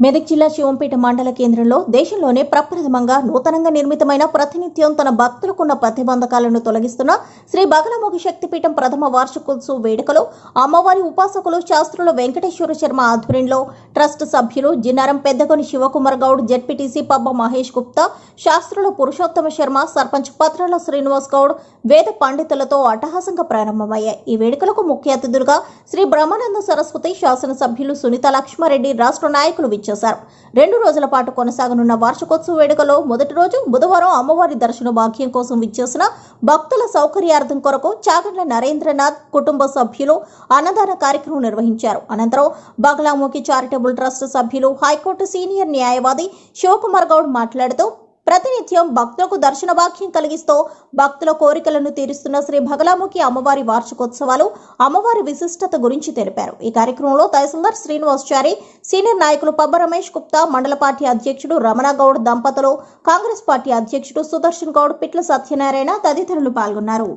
మెదక్ జిల్లా శివంపేట మండల కేంద్రంలో దేశంలోనే ప్రప్రథమంగా నూతనంగా నిర్మితమైన ప్రతినిత్యం తన భక్తులకున్న ప్రతిబంధకాలను తొలగిస్తున్న శ్రీ బగలముఖి శక్తిపీఠం ప్రథమ వార్షికోత్సవ వేడుకలో అమ్మవారి ఉపాసకులు శాస్త్రుల వెంకటేశ్వర శర్మ ఆధ్వర్యంలో ట్రస్ట్ సభ్యులు జిన్నారం పెద్దగొని శివకుమార్ గౌడ్ జెడ్పీటీసీ పబ్బ మహేష్ గుప్తా శాస్త్రుల పురుషోత్తమ శర్మ సర్పంచ్ పత్రాల శ్రీనివాస్ గౌడ్ వేద పండితులతో అట్టహాసంగా ప్రారంభమయ్యాయి. ఈ వేడుకలకు ముఖ్య అతిథులుగా శ్రీ బ్రహ్మానంద సరస్వతి శాసనసభ్యులు సునీత లక్ష్మారెడ్డి రాష్ట్ర నాయకులు విచ్చేశారు రెండు రోజుల పాటు కొనసాగనున్న వార్షికోత్సవ వేడుకలో మొదటి రోజు బుధవారం అమ్మవారి దర్శన భాగ్యం కోసం విచ్చేసిన భక్తుల సౌకర్యార్థం కొరకు చాగండ్ల నరేంద్రనాథ్ కుటుంబ సభ్యులు అన్నదాన కార్యక్రమం నిర్వహించారు. అనంతరం బగలాముఖి చారిటబుల్ ట్రస్ట్ సభ్యులు హైకోర్టు సీనియర్ న్యాయవాది శివకుమార్ గౌడ్ మాట్లాడుతూ ప్రతినిత్యం భక్తులకు దర్శన భాగ్యం కలిగిస్తూ భక్తుల కోరికలను తీరుస్తున్న శ్రీ భగలాముఖి అమ్మవారి వార్షికోత్సవాలు అమ్మవారి విశిష్టత గురించి తెలిపారు. ఈ కార్యక్రమంలో తహసీల్దార్ శ్రీనివాసచారి సీనియర్ నాయకులు పబ్బ రమేష్ గుప్తా మండల పార్టీ అధ్యక్షుడు రమణ గౌడ్ దంపతులు కాంగ్రెస్ పార్టీ అధ్యక్షుడు సుదర్శన్ గౌడ్ పిట్ల సత్యనారాయణ తదితరులు పాల్గొన్నారు.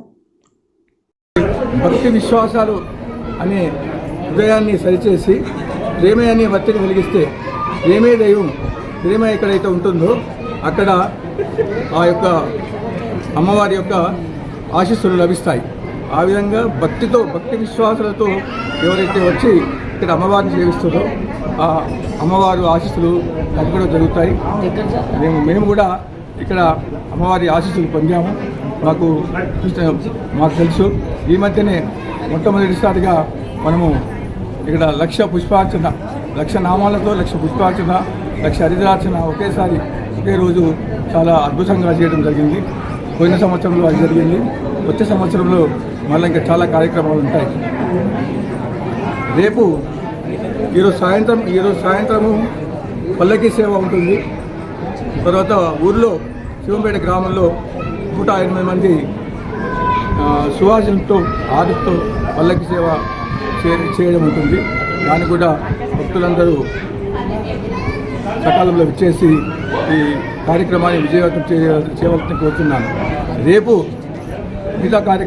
భక్తి విశ్వాసాలు అనే హృదయాన్ని సరిచేసి ప్రేమే అనే వత్తిని కలిగిస్తే ప్రేమే దైవం ప్రేమ ఎక్కడైతే ఉంటుందో అక్కడ ఆ యొక్క అమ్మవారి యొక్క ఆశీస్సులు లభిస్తాయి. ఆ విధంగా భక్తితో భక్తి విశ్వాసాలతో ఎవరైతే వచ్చి ఇక్కడ అమ్మవారిని సేవిస్తారో ఆ అమ్మవారు ఆశీస్సులు నాకు జరుగుతాయి. మేము మేము కూడా ఇక్కడ అమ్మవారి ఆశీస్సులు పొందాము. మాకు మాకు తెలుసు. ఈ మధ్యనే మొట్టమొదటిసారిగా మనము ఇక్కడ లక్ష పుష్పార్చన లక్ష నామాలతో లక్ష పుష్పార్చన లక్ష హరిద్రార్చన ఒకేసారి ఒకే రోజు చాలా అద్భుతంగా చేయడం జరిగింది. పోయిన సంవత్సరంలో అది జరిగింది. వచ్చే సంవత్సరంలో మళ్ళీ ఇంకా చాలా కార్యక్రమాలు ఉంటాయి. రేపు ఈరోజు సాయంత్రం ఈరోజు సాయంత్రము పల్లకి సేవ ఉంటుంది. తర్వాత ఊర్లో శివంపేట గ్రామంలో నూట ఎనభై మంది ఆ, సువాసనతో పల్లకి సేవ చేయడం ఉంటుంది. దాన్ని కూడా భక్తులందరూ సకాలంలో విచ్చేసి ఈ కార్యక్రమాన్ని విజయవంతం చేయవలసి చేయవలసిన కోరుతున్నాను. రేపు మిగతా కార్యక్రమం